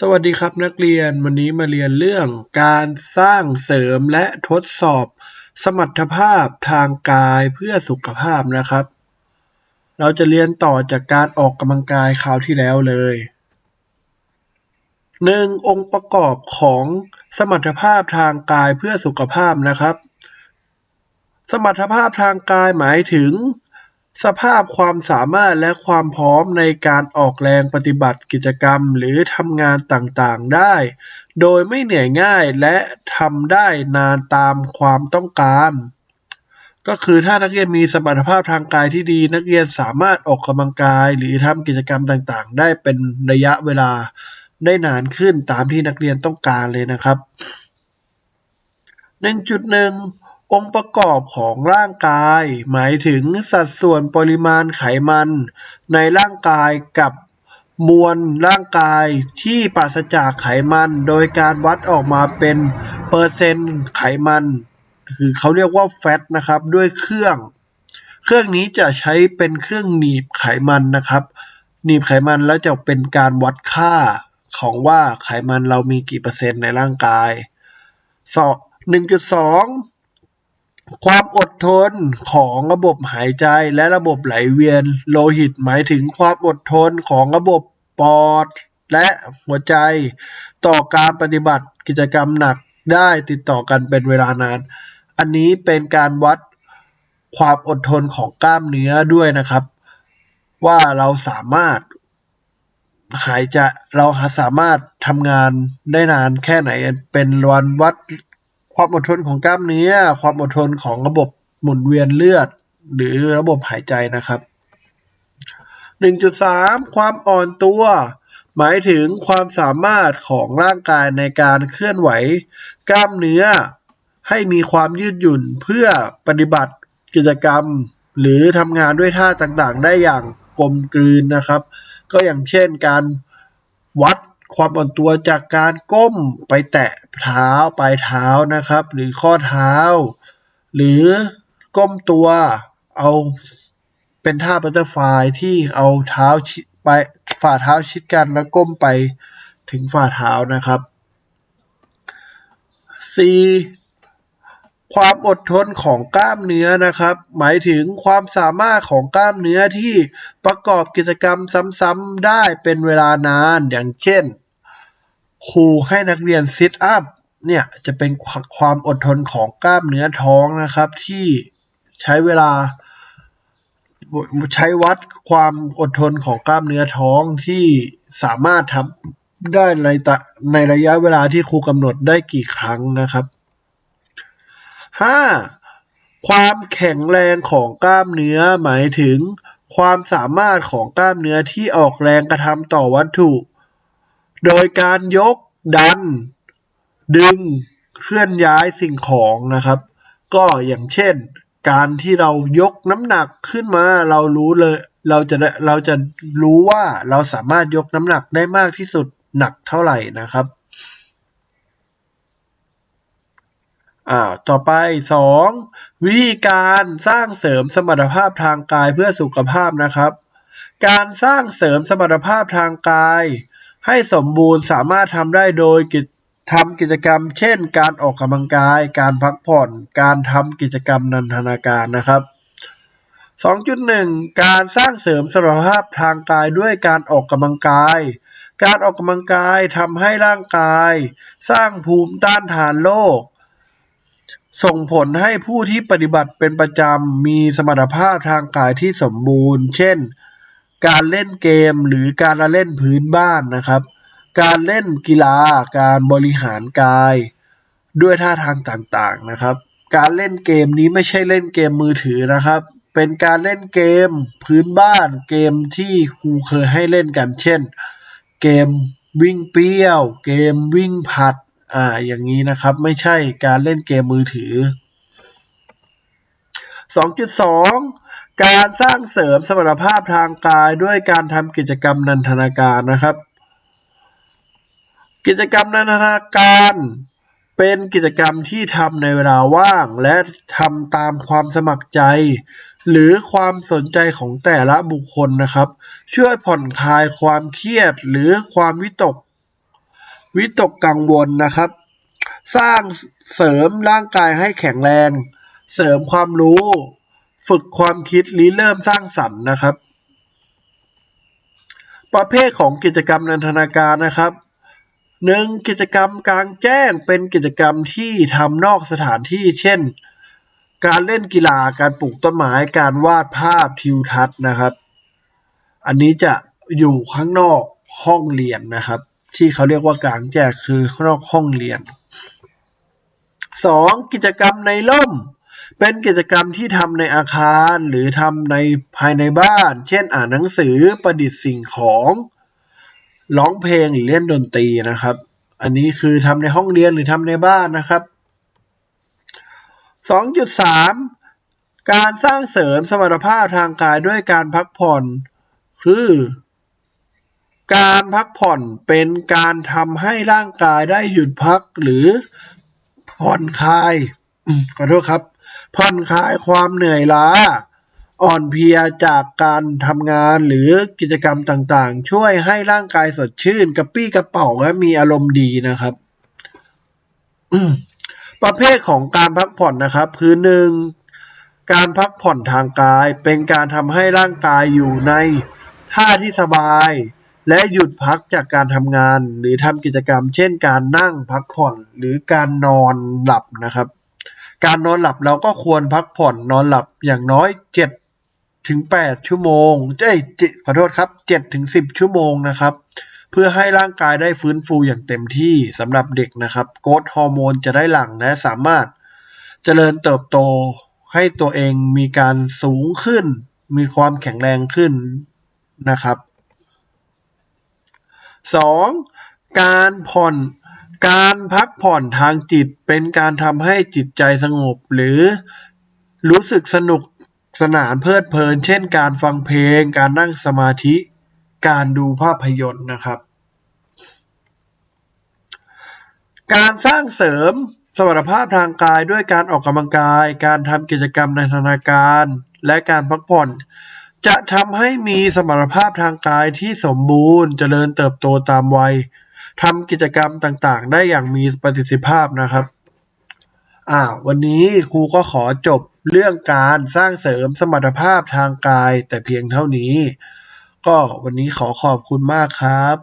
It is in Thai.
สวัสดีครับนักเรียนวันนี้มาเรียนเรื่องการสร้างเสริมและทดสอบ สมรรถภาพทางกายเพื่อสุขภาพนะครับ เราจะเรียนต่อจากการออกกำลังกายคราวที่แล้วเลย 1. องค์ประกอบของสมรรถภาพทางกายเพื่อสุขภาพนะครับ สมรรถภาพทางกายหมายถึง สภาพความสามารถและความพร้อมในการออกแรงปฏิบัติกิจกรรมหรือทำงานต่างๆได้ โดยไม่เหนื่อยง่ายและทำได้นานตามความต้องการ ก็คือถ้านักเรียนมีสมรรถภาพทางกายที่ดี นักเรียนสามารถออกกำลังกาย หรือทำกิจกรรมต่างๆ ได้เป็นระยะเวลาได้นานขึ้นตามที่นักเรียนต้องการเลยนะครับ 1.1 องค์ประกอบของร่างกายหมายถึงสัดส่วนปริมาณไขมันในร่างกายกับมวลร่างกายที่ปราศจากไขมัน โดยการวัดออกมาเป็นเปอร์เซ็นต์ไขมัน คือเขาเรียกว่าแฟตนะครับ ด้วยเครื่อง เครื่องนี้จะใช้เป็นเครื่องหนีบไขมันนะครับ หนีบไขมันแล้วจะเป็นการวัดค่าของว่าไขมันเรามีกี่เปอร์เซ็นต์ในร่างกายสอง ความอดทนของระบบหายใจและระบบไหลเวียนโลหิตหมายถึงความอดทนของระบบปอดและหัวใจต่อการปฏิบัติกิจกรรมหนักได้ติดต่อกันเป็นเวลานาน อันนี้เป็นการวัดความอดทนของกล้ามเนื้อด้วยนะครับ ว่าเราสามารถหายใจเราสามารถทำงานได้นานแค่ไหนเป็นวันวัด ความอดทนของกล้ามเนื้อ ความอดทนของระบบหมุนเวียนเลือด หรือระบบหายใจนะครับ 1.3 ความอ่อนตัว หมายถึงความสามารถของร่างกายในการเคลื่อนไหว กล้ามเนื้อ ให้มีความยืดหยุ่นเพื่อปฏิบัติกิจกรรม หรือทำงานด้วยท่าต่างๆ ได้อย่างกลมกลืนนะครับ ก็อย่างเช่นการ ความอ่อนตัวจากการก้มไปแตะเท้าปลายเท้านะครับ หรือข้อเท้า หรือก้มตัวเอาเป็นท่าบัตเตอร์ฟลายที่เอาเท้าไปฝ่าเท้าชิดกันแล้วก้มไปถึงฝ่าเท้านะครับ 4. ความอดทนของกล้ามเนื้อนะครับ หมายถึงความสามารถของกล้ามเนื้อที่ประกอบกิจกรรมซ้ำๆได้เป็นเวลานานอย่างเช่น ครูให้นักเรียนซิทอัพเนี่ยจะเป็นความอดทนของกล้ามเนื้อท้องนะครับ ที่ใช้เวลา ใช้วัดความอดทนของกล้ามเนื้อท้องที่สามารถทำได้ในในระยะเวลาที่ครูกำหนดได้กี่ครั้งนะครับ 5. ความแข็งแรงของกล้ามเนื้อหมายถึง ความสามารถของกล้ามเนื้อที่ออกแรงกระทำต่อวัตถุ โดยการยก ดัน ดึง เคลื่อนย้ายสิ่งของนะครับ ก็อย่างเช่น การที่เรายกน้ำหนักขึ้นมาเรารู้เลย เราจะเราจะรู้ว่าเราสามารถยกน้ำหนักได้มากที่สุดหนักเท่าไหร่นะครับอ่าต่อไป 2. วิธีการสร้างเสริมสมรรถภาพทางกายเพื่อสุขภาพนะครับ การสร้างเสริมสมรรถภาพทางกาย ให้สมบูรณ์สามารถทำได้โดยทำกิจกรรม เช่น การออกกำลังกาย การพักผ่อน การทำกิจกรรมนันทนาการนะครับ 2.1 การสร้างเสริมสมรรถภาพทางกายด้วยการออกกำลังกาย การออกกำลังกายทำให้ร่างกาย สร้างภูมิต้านทานโรคส่งผลให้ผู้ที่ปฏิบัติเป็นประจำมีสมรรถภาพทางกายที่สมบูรณ์ เช่น การเล่นเกมหรือการละเล่นพื้นบ้านนะครับ การเล่นกีฬา การบริหารกาย ด้วยท่าทางต่างๆนะครับ การเล่นเกมนี้ไม่ใช่เล่นเกมมือถือนะครับ เป็นการเล่นเกมพื้นบ้านเกมที่ครูเคยให้เล่นกัน เช่น เกมวิ่งเปี้ยว เกมวิ่งผัดอ่าอย่างนี้นะครับไม่ใช่การเล่นเกมมือถือ 2.2 การสร้างเสริมสมรรถภาพทางกายด้วยการทำกิจกรรมนันทนาการนะครับ กิจกรรมนันทนาการเป็นกิจกรรมที่ทำในเวลาว่าง และทำตามความสมัครใจ หรือความสนใจของแต่ละบุคคลนะครับ ช่วยผ่อนคลายความเครียดหรือความวิตก วิตกกังวลนะครับ สร้างเสริมร่างกายให้แข็งแรง เสริมความรู้ ฝึกความคิดริเริ่มสร้างสรรค์นะครับ ประเภทของกิจกรรมนันทนาการนะครับหนึ่งกิจกรรมกลางแจ้งเป็นกิจกรรมที่ทำนอกสถานที่ เช่น การเล่นกีฬาการปลูกต้นไม้การวาดภาพทิวทัศน์นะครับ อันนี้จะอยู่ข้างนอกห้องเรียนนะครับ ที่เขาเรียกว่ากลางแจ้งคือข้างนอกห้องเรียน 2. กิจกรรมในร่ม เป็นกิจกรรมที่ทำในอาคารหรือทำในภายในบ้าน เช่น อ่านหนังสือประดิษฐ์สิ่งของร้องเพลงหรือเล่นดนตรีนะครับ อันนี้คือทำในห้องเรียนหรือทำในบ้านนะครับ 2.3 การสร้างเสริมสมรรถภาพทางกายด้วยการพักผ่อน คือ การพักผ่อนเป็นการทำให้ร่างกายได้หยุดพักหรือผ่อนคลายขอโทษครับ ผ่อนคลายความเหนื่อยล้า อ่อนเพลียจากการทำงานหรือกิจกรรมต่างๆ ช่วยให้ร่างกายสดชื่น กระปรี้กระเป๋าและมีอารมณ์ดีนะครับประเภทของการพักผ่อนนะครับ คือหนึ่งการพักผ่อนทางกาย เป็นการทำให้ร่างกายอยู่ในท่าที่สบาย และหยุดพักจากการทำงาน หรือทำกิจกรรม เช่น การนั่งพักผ่อนหรือการนอนหลับนะครับ การนอนหลับเราก็ควรพักผ่อนนอนหลับอย่างน้อยเจ็ดถึงแปดชั่วโมงเอ้ยขอโทษครับเจ็ดถึงสิบชั่วโมงนะครับ เพื่อให้ร่างกายได้ฟื้นฟูอย่างเต็มที่สำหรับเด็กนะครับโกรทฮอร์โมนจะได้หลั่งและสามารถเจริญเติบโตให้ตัวเองมีการสูงขึ้น มีความแข็งแรงขึ้นนะครับ 2. การผ่อน การพักผ่อนทางจิตเป็นการทำให้จิตใจสงบ หรือรู้สึกสนุกสนานเพลิดเพลิน เช่น การฟังเพลง การนั่งสมาธิ การดูภาพยนตร์นะครับ การสร้างเสริมสมรรถภาพทางกายด้วยการออกกำลังกาย การทำกิจกรรมในธนาการ และการพักผ่อน จะทำให้มีสมรรถภาพทางกายที่สมบูรณ์เจริญเติบโตตามวัย ทำกิจกรรมต่างๆ ได้อย่างมีประสิทธิภาพนะครับอ่าวันนี้ครูก็ขอจบเรื่องการสร้างเสริมสมรรถภาพทางกายแต่เพียงเท่านี้ ก็วันนี้ขอขอบคุณมากครับ